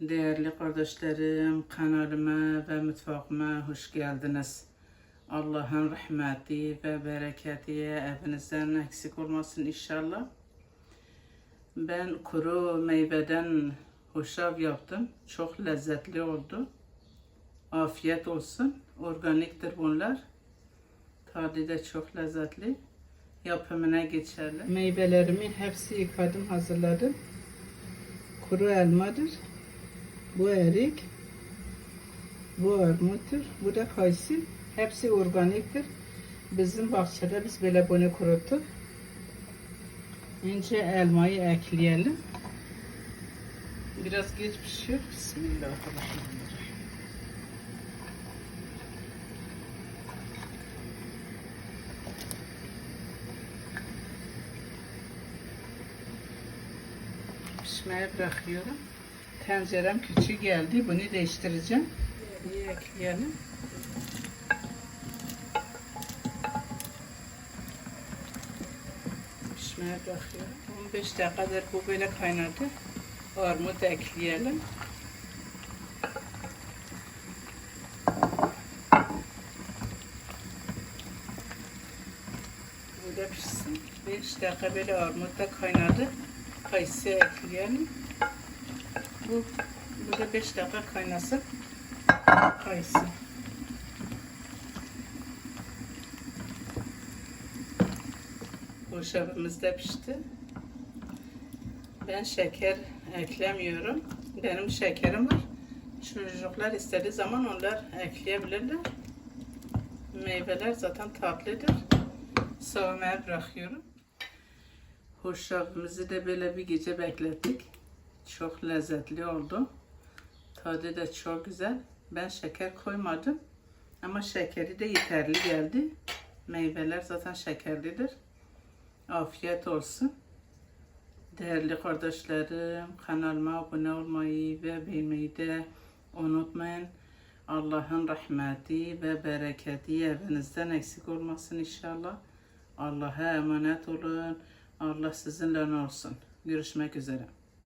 Değerli kardeşlerim, kanalıma ve mutfağıma hoş geldiniz. Allah'ın rahmeti ve bereketi evinizden eksik olmasın inşallah. Ben kuru meyveden hoşaf yaptım. Çok lezzetli oldu. Afiyet olsun. Organiktir bunlar. Tadı da çok lezzetli. Yapımına geçelim. Meyvelerimi hepsi yıkadım, hazırladım. Kuru elmadır. Bu erik. Bu armuttur. Bu da kayısı. Hepsi organiktir. Bizim bahçede biz böyle bunu kuruttuk. Önce elmayı ekleyelim. Biraz geç pişiyor. Bismillahirrahmanirrahim. Pişmeye bırakıyorum. Tencerem küçük geldi. Bunu değiştireceğim. İyi ekleyelim. Pişmeye bırakıyorum. 15 dakikadır bu böyle kaynadı. Armut ekleyelim. Bu da pişsin. 5 dakika böyle armut da kaynadı. Kayısı ekleyelim. Bu, bu da 5 dakika kaynasın. Kayısı. Hoşafımız da pişti. Ben şeker eklemiyorum. Benim şekerim var. Çocuklar istediği zaman onlar ekleyebilirler. Meyveler zaten tatlıdır. Soğumaya bırakıyorum. Hoşafımızı da böyle bir gece beklettik. Çok lezzetli oldu. Tadı da çok güzel. Ben şeker koymadım. Ama şekeri de yeterli geldi. Meyveler zaten şekerlidir. Afiyet olsun. Değerli kardeşlerim, kanalıma abone olmayı ve beğenmeyi de unutmayın. Allah'ın rahmeti ve bereketi evinizden eksik olmasın inşallah. Allah'a emanet olun. Allah sizinle olsun. Görüşmek üzere.